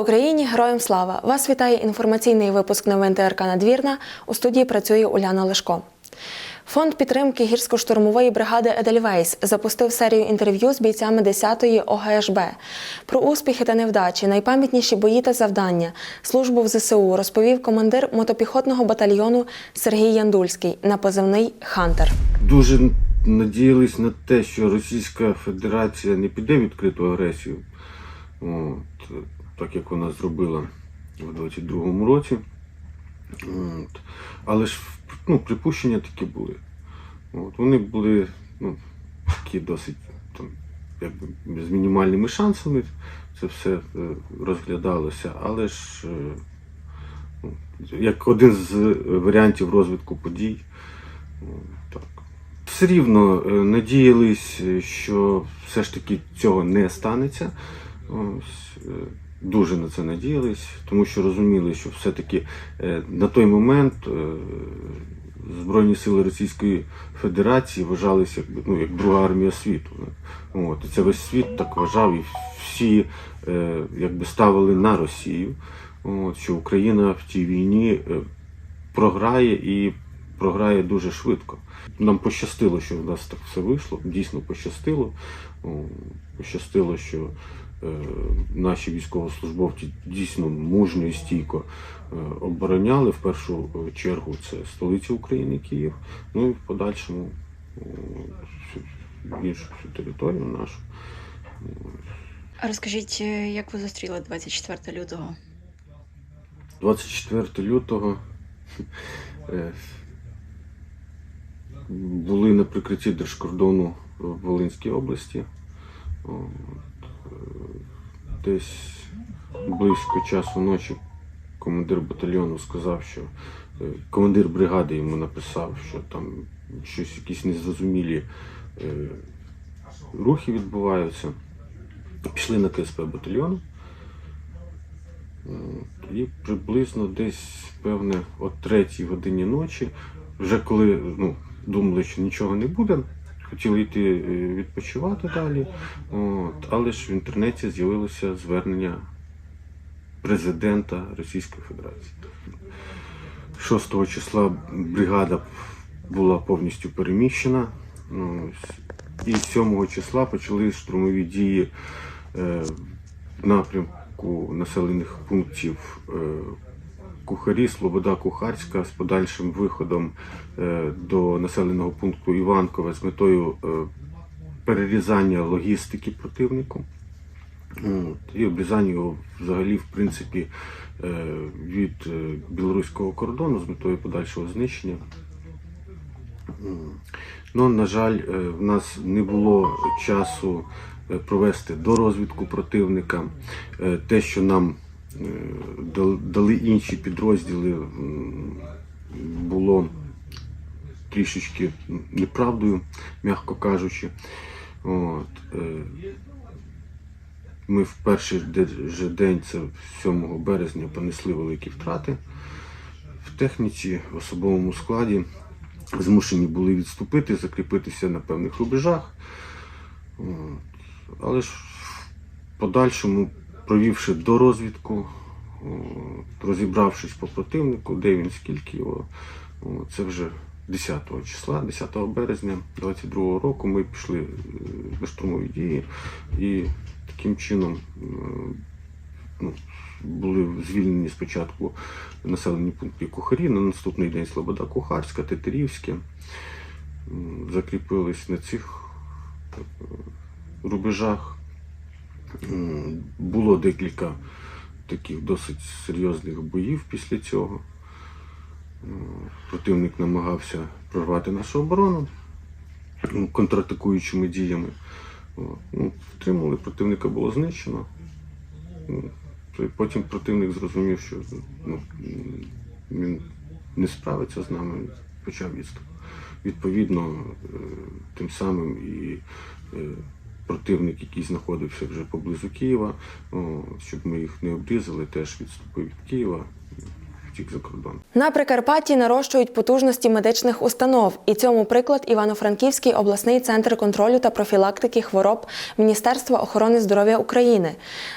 Україні! Героям слава! Вас вітає інформаційний випуск новин ТРК Надвірна. У студії працює Уляна Лешко. Фонд підтримки гірсько-штурмової бригади Едельвейс запустив серію інтерв'ю з бійцями 10-ї ОГШБ. Про успіхи та невдачі, найпам'ятніші бої та завдання, службу в ЗСУ розповів командир мотопіхотного батальйону Сергій Яндульський на позивний Хантер. дуже надіялись на те, що Російська Федерація не піде відкриту агресію, от, так як вона зробила в 22-му році. От. Але ж ну, припущення такі були. От. Вони були ну, такі досить там, якби, з мінімальними шансами. Це все е, розглядалося, але ж е, ну, як один з варіантів розвитку подій. О, Так. Все рівно е, надіялись, е, що все ж таки цього не станеться. Ось, е, дуже на це надіялись, тому що розуміли, що все-таки е, на той момент е, Збройні сили Російської Федерації вважалися як, ну, як друга армія світу. От, і це весь світ так вважав, і всі е, якби ставили на Росію, от, що Україна в тій війні програє і програє дуже швидко. Нам пощастило, що в нас так все вийшло. Дійсно пощастило. Пощастило, що наші військовослужбовці дійсно мужньо і стійко е, обороняли в першу е, чергу це столиця України, Київ, ну і в подальшому іншу всю територію нашу. Розкажіть, е, як ви зустріли 24 лютого? 24 лютого е, були на прикритті держкордону в Волинській області. Е, Десь близько часу ночі командир батальйону сказав, що е, командир бригади йому написав, що там щось якісь незрозумілі е, рухи відбуваються. Пішли на КСП батальйону. І приблизно десь, певне, о третій годині ночі, вже коли ну, думали, що нічого не буде, хотіли йти е, відпочивати далі. От, але ж в інтернеті з'явилося звернення президента Російської Федерації. 6 числа бригада була повністю переміщена. І 7 числа почали штурмові дії е, в напрямку населених пунктів е, Кухарі, Слобода Кухарська з подальшим виходом е, до населеного пункту Іванкове з метою е, перерізання логістики противнику. І обрізання його взагалі, в принципі, е, від білоруського кордону з метою подальшого знищення. Ну, на жаль, в нас не було часу провести дорозвідку противника. Те, що нам дали інші підрозділи, було трішечки неправдою, м'яко кажучи. От, е, ми в перший же день, це 7 березня, понесли великі втрати в техніці, в особовому складі. Змушені були відступити, закріпитися на певних рубежах. От. Але ж в подальшому, провівши дорозвідку, от, розібравшись по противнику, де він, скільки його, це вже 10 числа, 10 березня 22 року ми пішли е, на штурмові дії і таким чином е, ну, були звільнені спочатку населені пункти Кухарі, на наступний день Слобода Кухарська, Тетерівське. Закріпились на цих е, рубежах. Було декілька таких досить серйозних боїв після цього. Противник намагався прорвати нашу оборону контратакуючими діями. Ну, втримали, противника було знищено. Ну, Потім противник зрозумів, що ну, він не справиться з нами, почав відступ. Відповідно, е, тим самим і е, противник, який знаходився вже поблизу Києва, щоб ми їх не обрізали, теж відступив від Києва. Втік за кордон. На Прикарпатті нарощують потужності медичних установ, і цьому приклад Івано-Франківський обласний центр контролю та профілактики хвороб Міністерства охорони здоров'я України.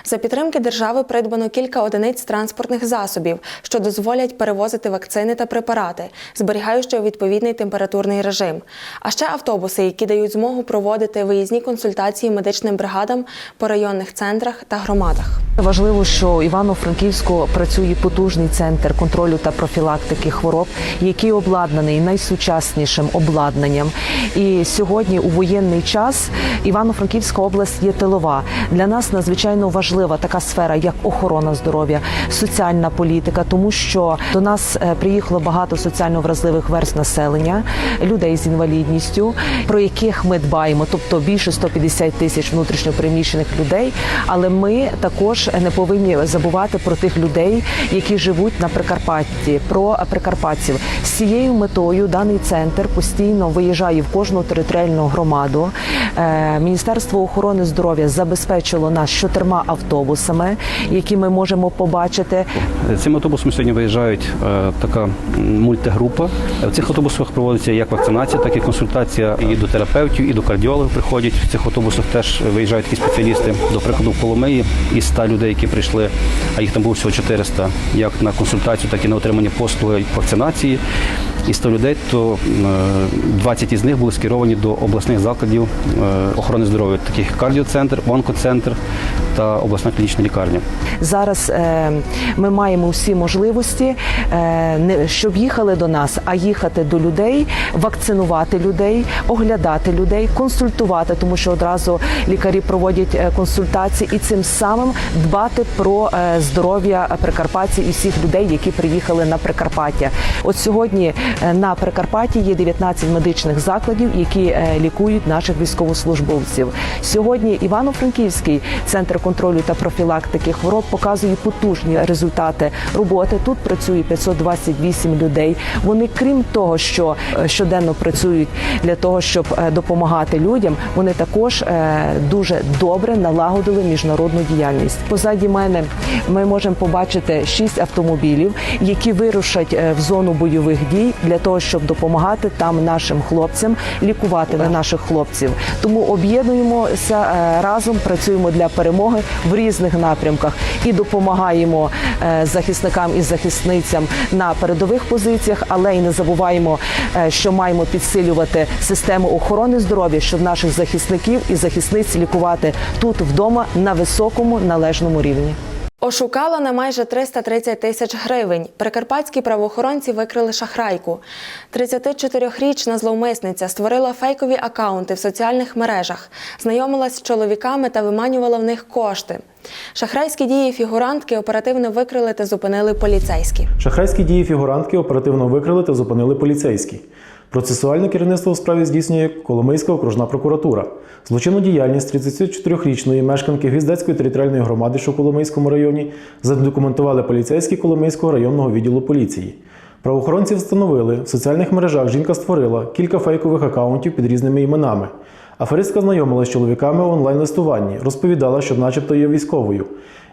За підтримки держави придбано кілька одиниць транспортних засобів, що дозволять перевозити вакцини та препарати, зберігаючи відповідний температурний режим. А ще автобуси, які дають змогу проводити виїзні консультації медичним бригадам по районних центрах та громадах. Важливо, що Івано-Франківську працює потужний центр контролю та профілактики хвороб, який обладнаний найсучаснішим обладнанням. І сьогодні, у воєнний час, Івано-Франківська область є тилова. Для нас надзвичайно важлива така сфера, як охорона здоров'я, соціальна політика, тому що до нас е, приїхало багато соціально вразливих верст населення, людей з інвалідністю, про яких ми дбаємо, тобто більше 150 тисяч внутрішньопереміщених людей. Але ми також не повинні забувати про тих людей, які живуть на Прикарпатті, про прикарпатців. З цією метою даний центр постійно виїжджає в кожну територіальну громаду. Е, Міністерство охорони здоров'я забезпечило нас чотирма автобусами, які ми можемо побачити. Цим автобусом сьогодні виїжджають е, така мультигрупа. В цих автобусах проводиться як вакцинація, так і консультація і до терапевтів, і до кардіологів приходять. В цих автобусах теж виїжджають такі спеціалісти. До прикладу, в Коломиї із 100 людей, які прийшли, а їх там було всього 400, як на консультацію, так і на отримання послуги вакцинації. І 100 людей, то е, 20 із них були скеровані до обласних закладів е, охорони здоров'я, таких як кардіоцентр, онкоцентр та обласна клінічна лікарня. Зараз е, ми маємо всі можливості, е, не щоб їхали до нас, а їхати до людей, вакцинувати людей, оглядати людей, консультувати, тому що одразу лікарі проводять е, консультації і цим самим дбати про е, здоров'я прикарпатців і всіх людей, які приїхали на Прикарпаття. От сьогодні е, на Прикарпатті є 19 медичних закладів, які е, лікують наших військовослужбовців. Сьогодні Івано-Франківський центр контролю та профілактики хвороб показує потужні результати роботи. Тут працює 528 людей. Вони, крім того, що е, щоденно працюють для того, щоб е, допомагати людям, вони також е, дуже добре налагодили міжнародну діяльність. Позаді мене ми можемо побачити шість автомобілів, які вирушать е, в зону бойових дій для того, щоб допомагати там нашим хлопцям лікувати на наших хлопців. Тому об'єднуємося е, разом, працюємо для перемоги в різних напрямках і допомагаємо е, захисникам і захисницям на передових позиціях, але й не забуваємо, е, що маємо підсилювати систему охорони здоров'я, щоб наших захисників і захисниць лікувати тут вдома на високому належному рівні. Ошукала на майже 330 тисяч гривень. Прикарпатські правоохоронці викрили шахрайку. 34-річна зловмисниця створила фейкові акаунти в соціальних мережах, знайомилась з чоловіками та виманювала в них кошти. Шахрайські дії фігурантки оперативно викрили та зупинили поліцейські. Шахрайські дії фігурантки оперативно викрили та зупинили поліцейські. Процесуальне керівництво у справі здійснює Коломийська окружна прокуратура. Злочинну діяльність 34-річної мешканки Гвіздецької територіальної громади, що в Коломийському районі, задокументували поліцейські Коломийського районного відділу поліції. Правоохоронці встановили, в соціальних мережах жінка створила кілька фейкових акаунтів під різними іменами. Аферистка знайомилася з чоловіками в онлайн-листуванні, розповідала, що начебто є військовою,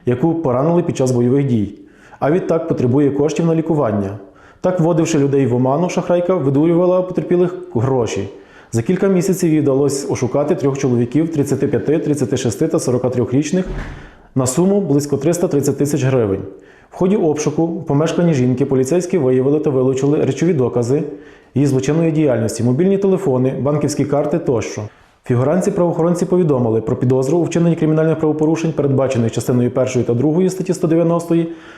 яку поранили під час бойових дій. А відтак потребує коштів на лікування. Так, вводивши людей в оману, шахрайка видурювала потерпілих гроші. За кілька місяців їй вдалося ошукати трьох чоловіків 35, 36 та 43-річних на суму близько 330 тисяч гривень. В ході обшуку в жінки поліцейські виявили та вилучили речові докази її злочинної діяльності, мобільні телефони, банківські карти тощо. Фігуранці правоохоронці повідомили про підозру у вчиненні кримінальних правопорушень, передбачених частиною 1 та 2 статті 190,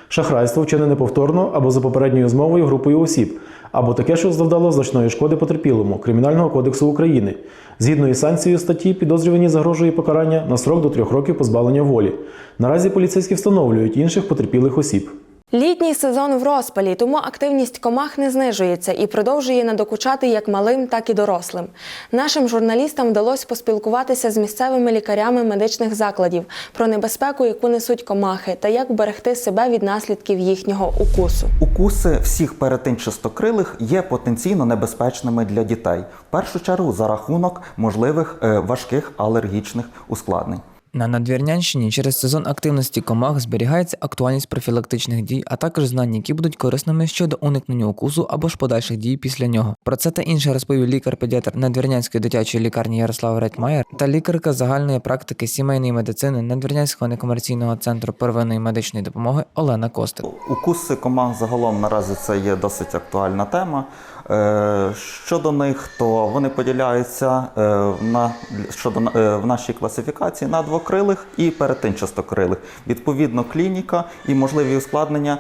шахрайство вчинене повторно або за попередньою змовою групою осіб, або таке, що завдало значної шкоди потерпілому Кримінального кодексу України. Згідно із санкцією статті, підозрювані загрожує покарання на срок до трьох років позбавлення волі. Наразі поліцейські встановлюють інших потерпілих осіб. Літній сезон в розпалі, тому активність комах не знижується і продовжує надокучати як малим, так і дорослим. Нашим журналістам вдалося поспілкуватися з місцевими лікарями медичних закладів про небезпеку, яку несуть комахи, та як вберегти себе від наслідків їхнього укусу. Укуси всіх перетинчастокрилих є потенційно небезпечними для дітей, в першу чергу за рахунок можливих е, важких алергічних ускладнень. На Надвірнянщині через сезон активності комах зберігається актуальність профілактичних дій, а також знання, які будуть корисними щодо уникнення укусу або ж подальших дій після нього. Про це та інше розповів лікар-педіатр Надвірнянської дитячої лікарні Ярослав Ретмаєр та лікарка загальної практики сімейної медицини Надвірнянського некомерційного центру первинної медичної допомоги Олена Костик. Укуси комах загалом наразі це є досить актуальна тема. Е, Щодо них, то вони поділяються е, на, щодо, е, в нашій класифікації на двокрилих і перетинчастокрилих. Відповідно, клініка і можливі ускладнення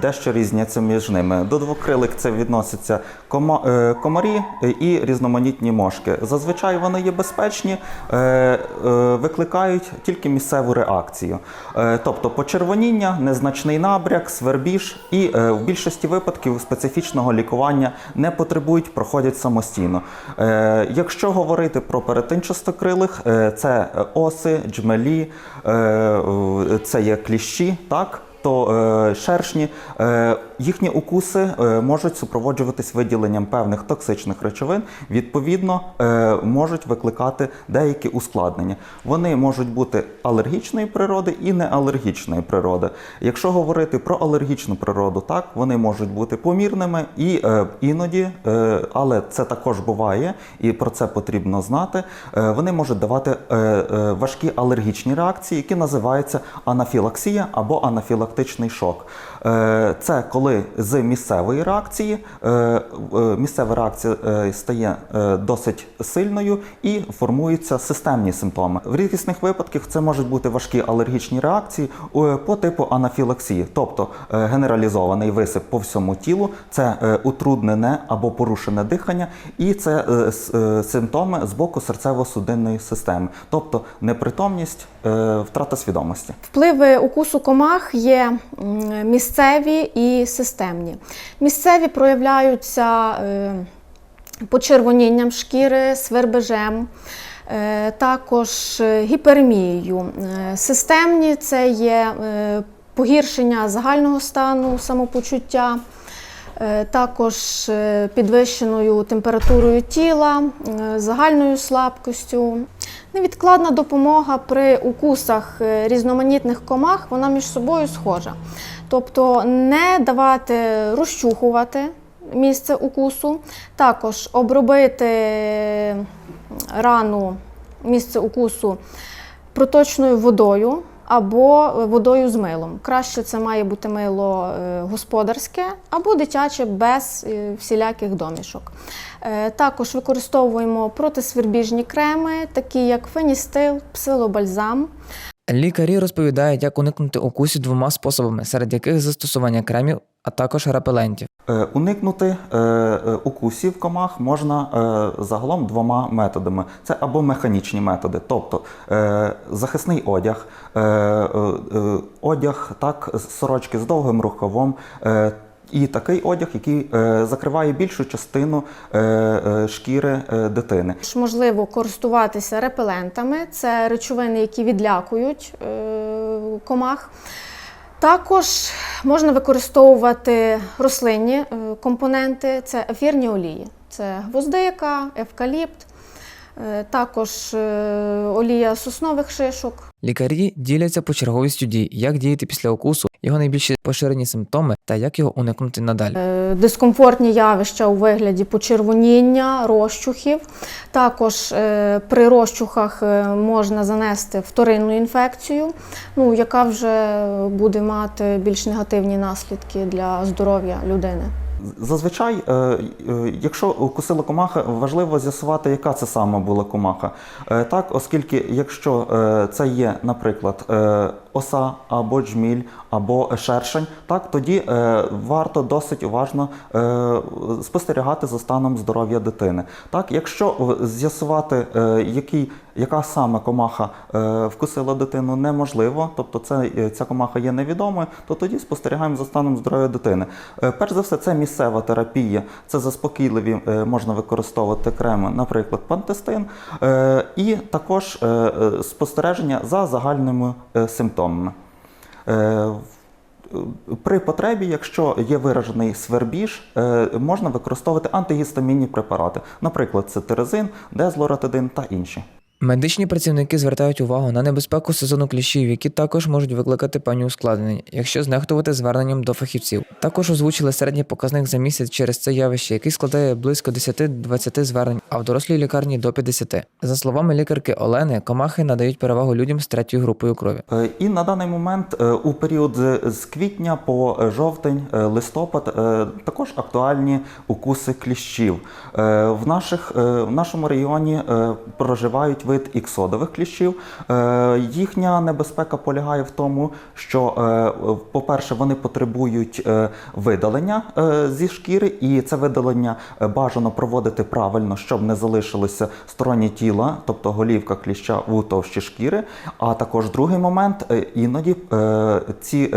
дещо різняться між ними. До двокрилих це відносяться кома, комарі і різноманітні мошки. Зазвичай вони є безпечні, викликають тільки місцеву реакцію. Тобто почервоніння, незначний набряк, свербіж і в більшості випадків специфічного лікування не потребують, проходять самостійно. Е, Якщо говорити про перетинчастокрилих, е, це е, оси, джмелі, е, це є кліщі, так? То е, шершні, е, їхні укуси е, можуть супроводжуватись виділенням певних токсичних речовин, відповідно, можуть викликати деякі ускладнення. Вони можуть бути алергічної природи і неалергічної природи. Якщо говорити про алергічну природу, так вони можуть бути помірними і іноді, але це також буває, і про це потрібно знати. Вони можуть давати важкі алергічні реакції, які називаються анафілаксія або анафілактичний шок. Е, Це коли з місцевої реакції е, е, місцева реакція стає досить сильною і формуються системні симптоми. В рідкісних випадках це можуть бути важкі алергічні реакції по типу анафілаксії, тобто генералізований висип по всьому тілу, це утруднене або порушене дихання, і це симптоми з боку серцево-судинної системи, тобто непритомність, втрата свідомості. Впливи укусу комах є місцеві і системні. Місцеві проявляються е, почервонінням шкіри, свербежем, е, також гіпермією. Е, Системні це є погіршення загального стану самопочуття. Е, Також е, підвищеною температурою тіла, е, загальною слабкістю. Невідкладна допомога при укусах різноманітних комах, вона між собою схожа. Тобто не давати розчухувати місце укусу, також обробити рану місце укусу проточною водою або водою з милом. Краще це має бути мило е, господарське або дитяче без е, всіляких домішок. Е, Також використовуємо протисвербіжні креми, такі як феністил, псилобальзам. Лікарі розповідають, як уникнути укусів двома способами, серед яких застосування кремів, а також репелентів. Е, Уникнути е, е, укусів комах можна загалом двома методами. Це або механічні методи, тобто захисний одяг, одяг так, сорочки з довгим рукавом. і такий одяг, який закриває більшу частину шкіри дитини. Можливо користуватися репелентами, це речовини, які відлякують комах. Також можна використовувати рослинні е, компоненти, це ефірні олії, це гвоздика, евкаліпт, також е, олія соснових шишок. Лікарі діляться по черговістю дій, як діяти після укусу, його найбільш поширені симптоми та як його уникнути надалі. Е, Дискомфортні явища у вигляді почервоніння, розчухів. Також е, при розчухах е, можна занести вторинну інфекцію, ну, яка вже буде мати більш негативні наслідки для здоров'я людини. Зазвичай, е, е, якщо укусила комаха, важливо з'ясувати, яка це саме була комаха. Е, Так, оскільки якщо це є, наприклад, оса або джміль, або шершень, так тоді е, варто досить уважно е, спостерігати за станом здоров'я дитини. Так, якщо з'ясувати, е, який, яка саме комаха е, вкусила дитину, неможливо, тобто це, е, ця комаха є невідомою, то тоді спостерігаємо за станом здоров'я дитини. Е, Перш за все, це місцева терапія, це заспокійливі, е, можна використовувати креми, наприклад, пантестин, е, і також е, е, спостереження за загальними е, симптомами. Е, При потребі, якщо є виражений свербіж, е, можна використовувати антигістамінні препарати, наприклад, цитиризин, дезлоратидин та інші. Медичні працівники звертають увагу на небезпеку сезону кліщів, які також можуть викликати певні ускладнення, якщо знехтувати зверненням до фахівців. Також озвучили середній показник за місяць через це явище, який складає близько 10-20 звернень, а в дорослій лікарні до 50. За словами лікарки Олени, комахи надають перевагу людям з третьою групою крові. Е, І на даний момент, е, у період з- квітня по е, жовтень, листопад, також актуальні укуси кліщів. В, наших, в нашому регіоні проживають вид іксодових кліщів. Е, Їхня небезпека полягає в тому, що, е, по-перше, вони потребують е, видалення зі шкіри, і це видалення бажано проводити правильно, щоб не залишилося сторонні тіла, тобто голівка кліща у товщі шкіри. А також другий момент іноді ці.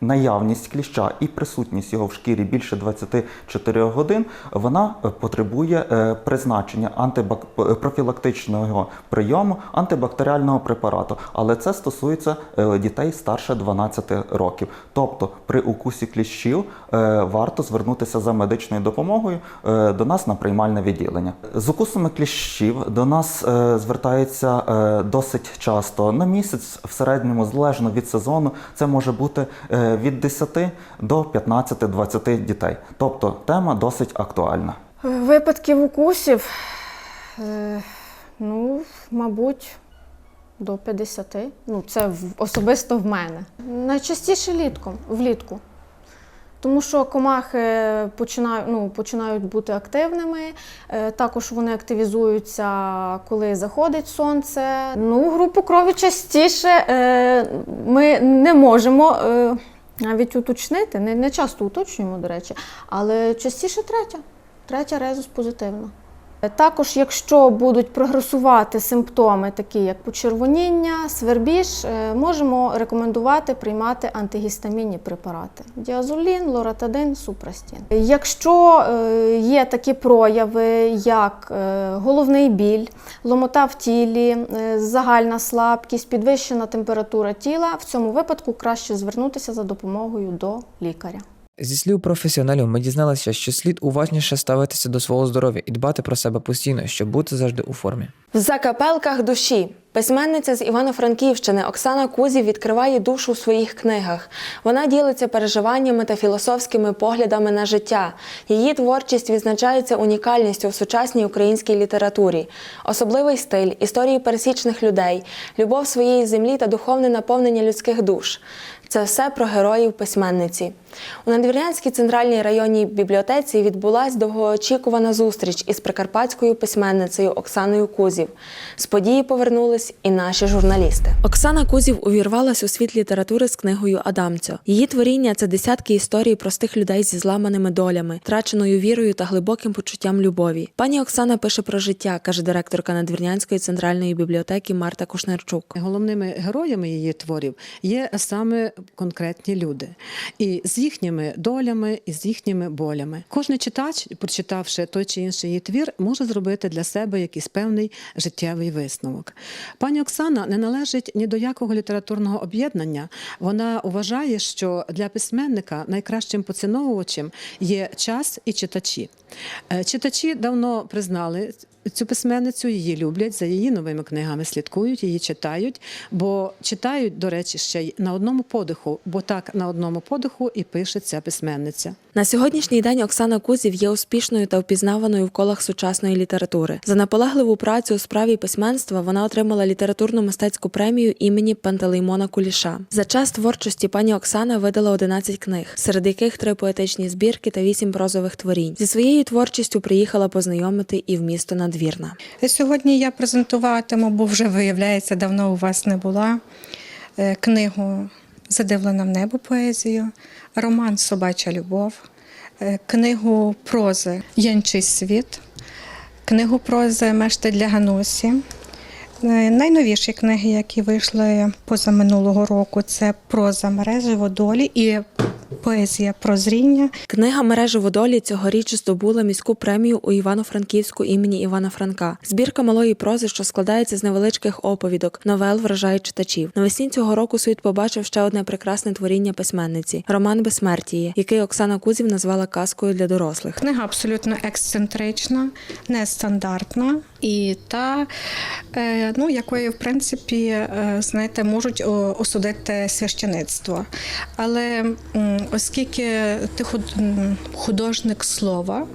Наявність кліща і присутність його в шкірі більше 24 годин, вона е, потребує е, призначення антибак... е, профілактичного прийому антибактеріального препарату. Але це стосується дітей старше 12 років. Тобто при укусі кліщів варто звернутися за медичною допомогою до нас на приймальне відділення. З укусами кліщів до нас звертаються е, досить часто на місяць, в середньому, залежно від сезону, це може бути від 10 до 15-20 дітей. Тобто тема досить актуальна. Випадків укусів, е, ну, мабуть, до 50. Ну, це особисто в мене. Найчастіше літком, влітку. Тому що комахи починають, ну, починають бути активними. Е, Також вони активізуються, коли заходить сонце. Ну, групу крові частіше е, ми не можемо навіть уточнити. Не, не часто уточнюємо, до речі, але частіше третя. Третя резус позитивна. Також, якщо будуть прогресувати симптоми, такі як почервоніння, свербіж, е, можемо рекомендувати приймати антигістамінні препарати: діазолін, лоратадин, супрастін. Якщо е, є такі прояви, як е, головний біль, ломота в тілі, загальна слабкість, підвищена температура тіла, в цьому випадку краще звернутися за допомогою до лікаря. Зі слів професіоналів, ми дізналися, що слід уважніше ставитися до свого здоров'я і дбати про себе постійно, щоб бути завжди у формі. В закапелках душі письменниця з Івано-Франківщини Оксана Кузів відкриває душу у своїх книгах. Вона ділиться переживаннями та філософськими поглядами на життя. Її творчість відзначається унікальністю в сучасній українській літературі, особливий стиль, історії пересічних людей, любов своєї землі та духовне наповнення людських душ. Це все про героїв письменниці. У Надвірнянській центральній районній бібліотеці відбулась довгоочікувана зустріч із прикарпатською письменницею Оксаною Кузів. З події повернулись і наші журналісти. Оксана Кузів увірвалась у світ літератури з книгою Адамцьо. Її творіння це десятки історій простих людей зі зламаними долями, втраченою вірою та глибоким почуттям любові. Пані Оксана пише про життя, каже директорка Надвірнянської центральної бібліотеки Марта Кушнерчук. Головними героями її творів є саме конкретні люди, і з їхніми долями, і з їхніми болями. Кожний читач, прочитавши той чи інший її твір, може зробити для себе якийсь певний життєвий висновок. Пані Оксана не належить ні до якого літературного об'єднання. Вона вважає, що для письменника найкращим поціновувачем є час і читачі. Е, Читачі давно признали цю письменницю, її люблять, за її новими книгами слідкують, її читають, бо читають, до речі, ще й на одному подиху, бо так на одному подиху і пише ця письменниця. На сьогоднішній день Оксана Кузів є успішною та впізнаваною в колах сучасної літератури. За наполегливу працю у справі письменства вона отримала літературну мистецьку премію імені Пантелеймона Куліша. За час творчості пані Оксана видала 11 книг, серед яких три поетичні збірки та вісім прозових творінь. Зі своєю творчістю приїхала познайомити і в місто Надвірна. Сьогодні я презентуватиму, бо вже виявляється, давно у вас не була е, книгу Задивлена в небо поезію, роман Собача любов, е, книгу прози Янчий світ, книгу прози Мешти для Ганусі. Е, Найновіші книги, які вийшли позаминулого року, це проза мережево долі і поезія прозріння. Книга мережі водолі цьогоріч здобула міську премію у Івано-Франківську імені Івана Франка. Збірка малої прози, що складається з невеличких оповідок, новел вражає читачів. Навесні цього року світ побачив ще одне прекрасне творіння письменниці роман Безсмертіє, який Оксана Кузів назвала казкою для дорослих. Книга абсолютно ексцентрична, нестандартна і та, е, ну, якої, в принципі, е, знаєте, можуть осудити священицтво. Але оскільки ти худ- художник слова,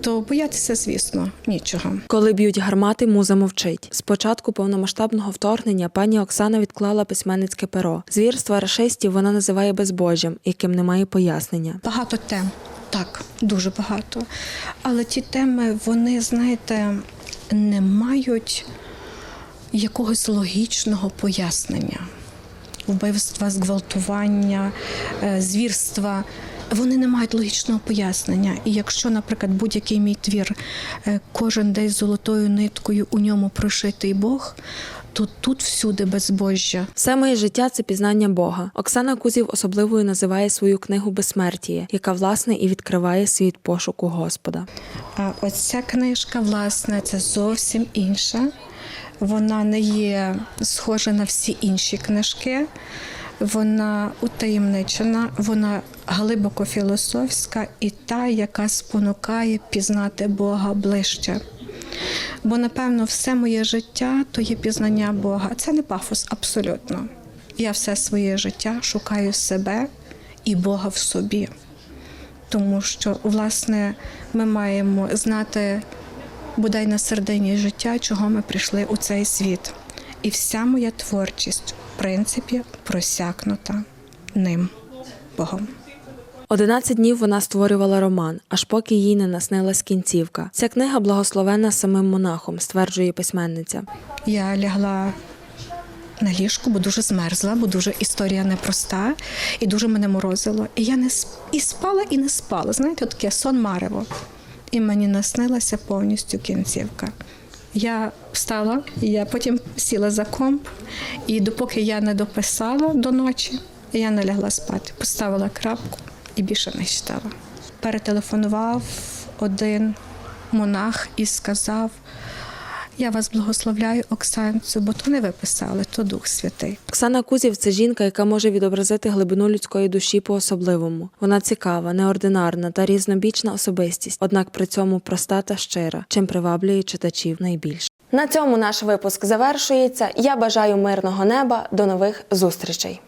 то боятися, звісно, нічого. Коли б'ють гармати, муза мовчить. З початку повномасштабного вторгнення пані Оксана відклала письменницьке перо. Звірства рашистів вона називає безбожжям, яким немає пояснення. Багато тем, так, дуже багато. Але ті теми, вони, знаєте, не мають якогось логічного пояснення. Вбивства, зґвалтування, е, звірства. Вони не мають логічного пояснення. І якщо, наприклад, будь-який мій твір, е, кожен десь золотою ниткою у ньому прошитий Бог, то тут всюди безбожжя. Все моє життя це пізнання Бога. Оксана Кузів особливою називає свою книгу Безсмертіє, яка власне і відкриває світ пошуку Господа. А ось ця книжка, власне, це зовсім інша. Вона не є схожа на всі інші книжки. Вона утаємничена, вона глибоко філософська і та, яка спонукає пізнати Бога ближче. Бо, напевно, все моє життя то є пізнання Бога. Це не пафос абсолютно. Я все своє життя шукаю себе і Бога в собі тому що власне ми маємо знати бодай на середині життя, чого ми прийшли у цей світ. І вся моя творчість, в принципі, просякнута ним Богом. 11 днів вона створювала роман, аж поки їй не наснилась кінцівка. Ця книга благословена самим монахом, стверджує письменниця. Я лягла на ліжку, бо дуже змерзла, бо дуже історія непроста і дуже мене морозило. І я не сп- і спала, і не спала. Знаєте, таке сон марево. І мені наснилася повністю кінцівка. Я встала, я потім сіла за комп, і допоки я не дописала до ночі, я не лягла спати. Поставила крапку і більше не читала. Перетелефонував один монах і сказав: Я вас благословляю, Оксанцю, бо то не ви писали, то Дух Святий. Оксана Кузів це жінка, яка може відобразити глибину людської душі по-особливому. Вона цікава, неординарна та різнобічна особистість, однак при цьому проста та щира, чим приваблює читачів найбільше. На цьому наш випуск завершується. Я бажаю мирного неба. До нових зустрічей.